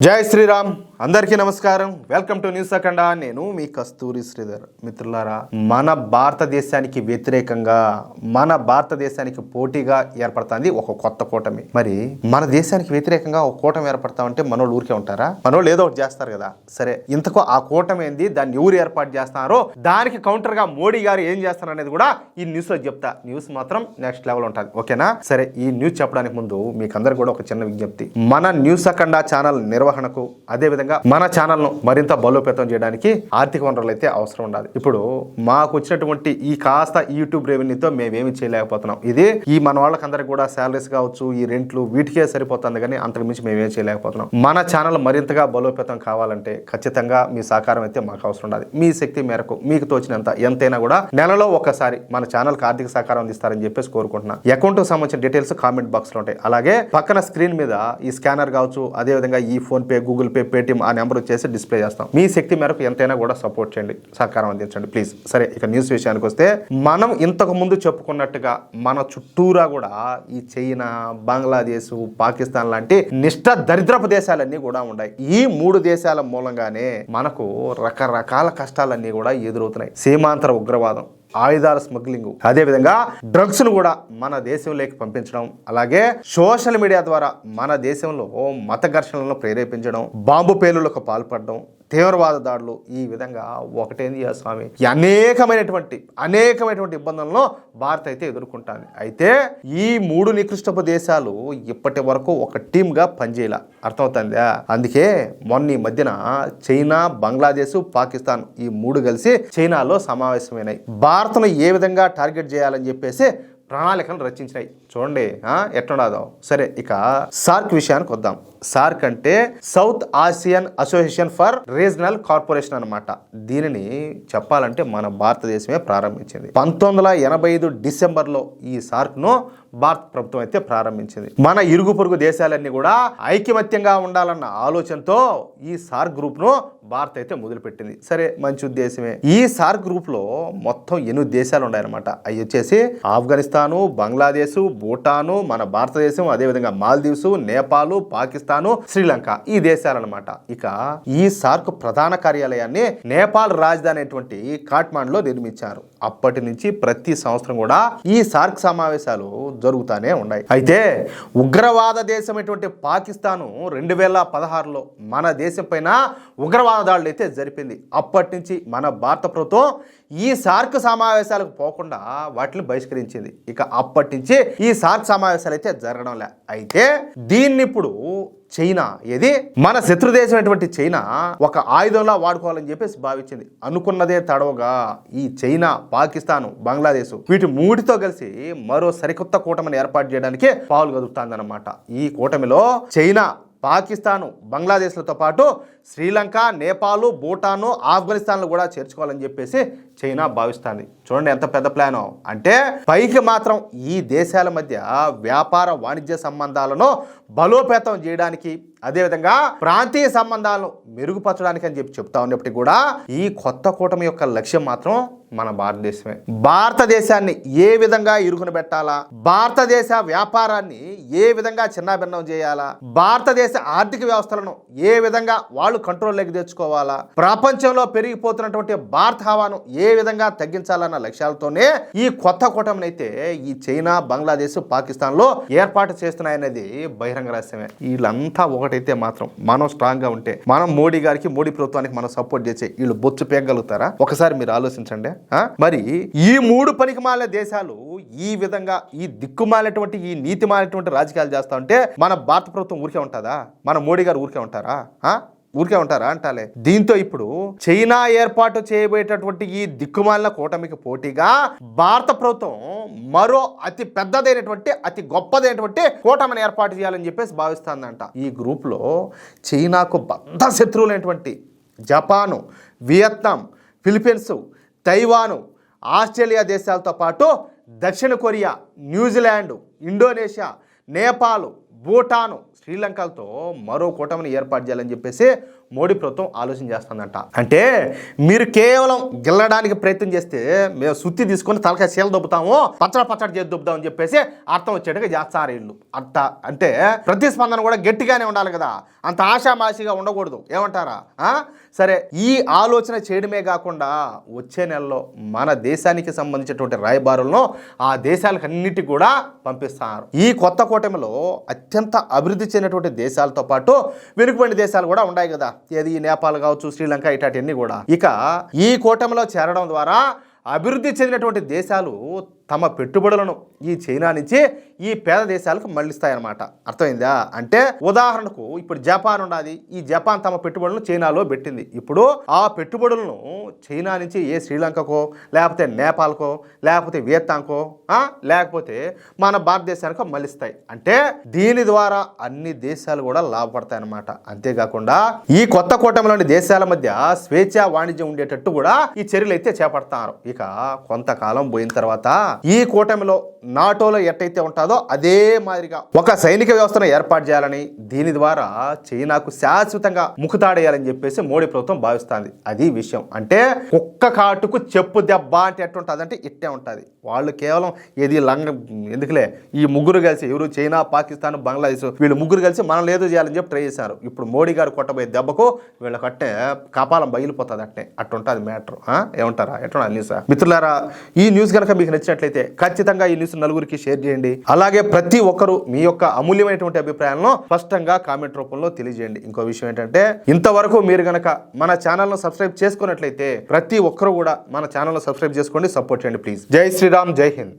జై శ్రీరామ్ అందరికీ నమస్కారం. వెల్కమ్ టు న్యూస్ అఖండ నేను మీ కస్తూరి శ్రీధర్. మిత్రులారా మన భారతదేశానికి వ్యతిరేకంగా మన భారతదేశానికి పోటీగా ఏర్పడుతుంది ఒక కొత్త కూటమి. మరి మన దేశానికి వ్యతిరేకంగా ఒక కూటమి ఏర్పడతామంటే మనోళ్ళు ఊరికే ఉంటారా? మనోళ్ళు ఏదో ఒకటి చేస్తారు కదా. సరే ఇంతకు ఆ కూటమి ఏంది? దాన్ని ఎవరు ఏర్పాటు చేస్తున్నారో దానికి కౌంటర్గా మోడీ గారు ఏం చేస్తారు అనేది కూడా ఈ న్యూస్లో చెప్తా. న్యూస్ మాత్రం నెక్స్ట్ లెవెల్ ఉంటుంది. ఓకేనా సరే ఈ న్యూస్ చెప్పడానికి ముందు మీకు అందరు కూడా ఒక చిన్న విజ్ఞప్తి. మన న్యూస్ అఖండ ఛానల్ నిర్వహణకు అదే విధంగా మన ఛానల్ను మరింత బలోపేతం చేయడానికి ఆర్థిక వనరులు అయితే అవసరం ఉండాలి. ఇప్పుడు మాకు వచ్చినటువంటి ఈ కాస్త యూట్యూబ్ రెవెన్యూతో మేమేమి చేయలేకపోతున్నాం. ఇది ఈ మన వాళ్ళకందరికి కూడా శాలరీస్ కావచ్చు ఈ రెంట్లు వీటికే సరిపోతుంది కానీ అంతకు మించి మేమేం చేయలేకపోతున్నాం. మన ఛానల్ మరింతగా బలోపేతం కావాలంటే ఖచ్చితంగా మీ సహకారం అయితే మాకు అవసరం ఉండాలి. మీ శక్తి మేరకు మీకు తోచినంత ఎంతైనా కూడా నెలలో ఒకసారి మన ఛానల్కి ఆర్థిక సహకారం అందిస్తారని చెప్పేసి కోరుకుంటున్నాను అకౌంట్ సంబంధించిన డీటెయిల్స్ కామెంట్ బాక్స్లో ఉంటాయి. అలాగే పక్కన స్క్రీన్ మీద ఈ స్కానర్ కావచ్చు అదే విధంగా ఈ PhonePe Google pay Paytm ఆ నెంబర్ వచ్చేసి డిస్ప్లే చేస్తాం. మీ శక్తి మేరకు ఎంతైనా కూడా సపోర్ట్ చేయండి సహకారం అందించండి ప్లీజ్. సరే ఇక న్యూస్ విషయానికి వస్తే మనం ఇంతకు ముందు చెప్పుకున్నట్టుగా మన చుట్టూరా కూడా ఈ చైనా బంగ్లాదేశ్ పాకిస్తాన్ లాంటి నిష్ఠ దరిద్రపు దేశాలన్నీ కూడా ఉన్నాయి. ఈ మూడు దేశాల మూలంగానే మనకు రకరకాల కష్టాలన్నీ కూడా ఎదురవుతున్నాయి. సీమాంతర ఉగ్రవాదం ఆయుధాల స్మగ్లింగ్. అదేవిధంగా డ్రగ్స్ను కూడా మన దేశంలోకి పంపించడం అలాగే సోషల్ మీడియా ద్వారా మన దేశంలో మత ఘర్షణలను ప్రేరేపించడం బాంబు పేలులకు పాల్పడడం తీవ్రవాద దాడులు ఈ విధంగా ఒకటేంది ఆ స్వామి? అనేకమైనటువంటి అనేకమైనటువంటి ఇబ్బందులను భారత్ అయితే ఎదుర్కొంటుంది. అయితే ఈ మూడు నికృష్టపు దేశాలు ఇప్పటి వరకు ఒక టీమ్గా పనిచేయాల. అర్థమవుతుందా? అందుకే మొన్న ఈ మధ్యన చైనా బంగ్లాదేశ్ పాకిస్తాన్ ఈ మూడు కలిసి చైనాలో సమావేశమైనాయి. భారత్ను ఏ విధంగా టార్గెట్ చేయాలని చెప్పేసి ప్రణాళికలు రచించినాయి. చూడండి ఆ, ఎట్లుండదో. సరే ఇక సార్క్ విషయానికి వద్దాం. సార్క్ అంటే South Asian association for regional corporation అన్నమాట. దీనిని చెప్పాలంటే మన భారతదేశమే ప్రారంభించింది. పంతొమ్మిది వందల ఎనభై ఐదు డిసెంబర్లో ఈ సార్క్ను భారత ప్రభుత్వం అయితే ప్రారంభించింది. మన ఇరుగు పొరుగు దేశాలన్నీ కూడా ఐకమత్యంగా ఉండాలన్న ఆలోచనతో ఈ సార్క్ గ్రూప్ను భారత్ అయితే మొదలుపెట్టింది. సరే మంచి ఉద్దేశమే. ఈ సార్క్ గ్రూప్లో మొత్తం ఎనిమిది దేశాలు ఉన్నాయన్నమాట. అవి వచ్చేసి ఆఫ్ఘనిస్తాను బంగ్లాదేశ్ భూటాను మన భారతదేశం అదేవిధంగా మాల్దీవ్స్ నేపాల్ పాకిస్తాను శ్రీలంక ఈ దేశాలన్నమాట. ఇక ఈ సార్క్ ప్రధాన కార్యాలయాన్ని నేపాల్ రాజధాని అయినటువంటి కాట్మాండ్లో నిర్మించారు. అప్పటి నుంచి ప్రతి సంవత్సరం కూడా ఈ సార్క్ సమావేశాలు జరుగుతూనే ఉన్నాయి. అయితే ఉగ్రవాద దేశమైనటువంటి పాకిస్తాను రెండు వేల పదహారులో మన దేశం పైన ఉగ్రవాద దాడులు అయితే జరిపింది. అప్పటి నుంచి మన భారత ప్రభుత్వం ఈ సార్క్ సమావేశాలకు పోకుండా వాటిని బహిష్కరించింది. ఇక అప్పటి నుంచి ఈ సార్క్ సమావేశాలు అయితే జరగడం లే. అయితే దీన్ని ఇప్పుడు చైనా ఏది? మన శత్రు అయినటువంటి చైనా ఒక ఆయుధంలా వాడుకోవాలని చెప్పేసి భావించింది. అనుకున్నదే తడవగా ఈ చైనా పాకిస్తాన్ బంగ్లాదేశ్ వీటి మూడితో కలిసి మరో సరికొత్త కూటమిని ఏర్పాటు చేయడానికి పావులు అన్నమాట ఈ కూటమిలో చైనా పాకిస్తాను బంగ్లాదేశ్లతో పాటు శ్రీలంక నేపాల్ భూటాను ఆఫ్ఘనిస్తాన్లు కూడా చేర్చుకోవాలని చెప్పేసి చైనా భావిస్తుంది. చూడండి ఎంత పెద్ద ప్లానో. అంటే పైకి మాత్రం ఈ దేశాల మధ్య వ్యాపార వాణిజ్య సంబంధాలను బలోపేతం చేయడానికి అదేవిధంగా ప్రాంతీయ సంబంధాలను మెరుగుపరచడానికి అని చెప్పి చెప్తా ఉన్నప్పటికీ కూడా ఈ కొత్త కూటమి యొక్క లక్ష్యం మాత్రం మన భారతదేశమే. భారతదేశాన్ని ఏ విధంగా ఇరుగున పెట్టాలా? భారతదేశ వ్యాపారాన్ని ఏ విధంగా చిన్నాభిన్నం చేయాలా? భారతదేశ ఆర్థిక వ్యవస్థలను ఏ విధంగా వాళ్ళు కంట్రోల్లోకి తెచ్చుకోవాలా? ప్రపంచంలో పెరిగిపోతున్నటువంటి భారత హవాను ఏ విధంగా తగ్గించాలన్న లక్ష్యాలతోనే ఈ కొత్త కూటమిని అయితే ఈ చైనా బంగ్లాదేశ్ పాకిస్తాన్లో ఏర్పాటు చేస్తున్నాయనేది బహిరంగ రహస్యమే. వీళ్ళంతా ఒకటైతే మాత్రం మనం స్ట్రాంగ్గా ఉంటే మనం మోడీ గారికి మోడీ ప్రభుత్వానికి మనం సపోర్ట్ చేసే వీళ్ళు బొచ్చు పేగలుగుతారా ఒకసారి మీరు ఆలోచించండి. మరి ఈ మూడు పనికిమాల దేశాలు ఈ విధంగా ఈ దిక్కుమాలేటువంటి ఈ నీతి మాలేటువంటి రాజకీయాలు చేస్తా ఉంటే మన భారత ప్రభుత్వం ఊరికే ఉంటుందా? మన మోడీ గారు ఊరికే ఉంటారా? ఊరికే ఉంటారా అంటాలే. దీంతో ఇప్పుడు చైనా ఏర్పాటు చేయబోయేటటువంటి ఈ దిక్కుమాలిన కూటమికి పోటీగా భారత ప్రభుత్వం మరో అతి పెద్దదైనటువంటి అతి గొప్పదైనటువంటి కూటమిని ఏర్పాటు చేయాలని చెప్పేసి భావిస్తుందంట. ఈ గ్రూప్లో చైనాకు బద్ద శత్రువులైనటువంటి Japan Vietnam Philippines Taiwan Australia దేశాలతో పాటు దక్షిణ Korea New Zealand Indonesia Nepal Bhutan శ్రీలంకలతో మరో కూటమిని ఏర్పాటు చేయాలని చెప్పేసి మోడీ ప్రభుత్వం ఆలోచన చేస్తుందంట. అంటే మీరు కేవలం గెలడానికి ప్రయత్నం చేస్తే మేము సుత్తి తీసుకొని తలకాయ సీల దొబ్బుతాము పచ్చడి పచ్చడి చేసి దొబ్బుతామని చెప్పేసి అర్థం వచ్చేట్టుగా చేస్తారు వీళ్ళు. అంత అంటే ప్రతిస్పందన కూడా గట్టిగానే ఉండాలి కదా. అంత ఆశామాషిగా ఉండకూడదు. ఏమంటారా? సరే ఈ ఆలోచన చేయడమే కాకుండా వచ్చే నెలలో మన దేశానికి సంబంధించినటువంటి రాయబారులను ఆ దేశాలకు అన్నిటికీ కూడా పంపిస్తారు. ఈ కొత్త కూటమిలో అత్యంత అభివృద్ధి చెందినటువంటి దేశాలతో పాటు వెనుకబడిన దేశాలు కూడా ఉన్నాయి కదా. ఏది ఈ నేపాల్ కావచ్చు శ్రీలంక ఇటాటివన్నీ కూడా. ఇక ఈ కూటమిలో చేరడం ద్వారా అభివృద్ధి చెందినటువంటి దేశాలు తమ పెట్టుబడులను ఈ చైనా నుంచి ఈ పేద దేశాలకు మళ్ళిస్తాయన్నమాట అర్థమైందా? అంటే ఉదాహరణకు ఇప్పుడు జపాన్ ఉన్నది. ఈ జపాన్ తమ పెట్టుబడులను చైనాలో పెట్టింది. ఇప్పుడు ఆ పెట్టుబడులను చైనా నుంచి ఏ శ్రీలంకకో లేకపోతే నేపాల్కో లేకపోతే వియత్నాంకో లేకపోతే మన భారతదేశానికో మళ్ళిస్తాయి అంటే దీని ద్వారా అన్ని దేశాలు కూడా లాభపడతాయి అన్నమాట అంతేకాకుండా ఈ కొత్త కూటమిలోని దేశాల మధ్య స్వేచ్ఛ వాణిజ్యం ఉండేటట్టు కూడా ఈ చర్యలు అయితే చేపడతారు. ఇక కొంతకాలం పోయిన తర్వాత ఈ కూటమిలో నాటోలో ఎట్టయితే ఉంటుందో అదే మాదిరిగా ఒక సైనిక వ్యవస్థను ఏర్పాటు చేయాలని దీని ద్వారా చైనాకు శాశ్వతంగా ముఖతాడేయాలని చెప్పేసి మోడీ ప్రభుత్వం భావిస్తుంది. అది విషయం. అంటే కుక్క కాటుకు చెప్పు దెబ్బ అంటే ఎట్టుంటుంది అంటే ఇట్టే ఉంటుంది. వాళ్ళు కేవలం ఇది లంగ ఎందుకులే ఈ ముగ్గురు కలిసి ఎవరు చైనా పాకిస్తాన్ బంగ్లాదేశ్ వీళ్ళు ముగ్గురు కలిసి మనం లేదు చేయాలని చెప్పి ట్రై చేశారు. ఇప్పుడు మోడీ గారు కొట్టబోయే దెబ్బకు వీళ్ళ కట్టే కపాలం బయలుపోతుంది అట్టే. అట్టుంటుంది మ్యాటర్. ఏమంటారా? ఎట్లా న్యూస్? మిత్రులారా ఈ న్యూస్ కనుక మీకు నచ్చినట్లయితే ఖచ్చితంగా ఈ న్యూస్ నలుగురికి షేర్ చేయండి. అలాగే ప్రతి ఒక్కరు మీ యొక్క అమూల్యమైనటువంటి అభిప్రాయాలను స్పష్టంగా కామెంట్ రూపంలో తెలియజేయండి. ఇంకో విషయం ఏంటంటే ఇంతవరకు మీరు గనక మన ఛానల్ను సబ్స్క్రైబ్ చేసుకున్నట్లయితే ప్రతి ఒక్కరు కూడా మన ఛానల్ను సబ్స్క్రైబ్ చేసుకోండి సపోర్ట్ చేయండి ప్లీజ్. జై శ్రీరామ్ జై హింద్.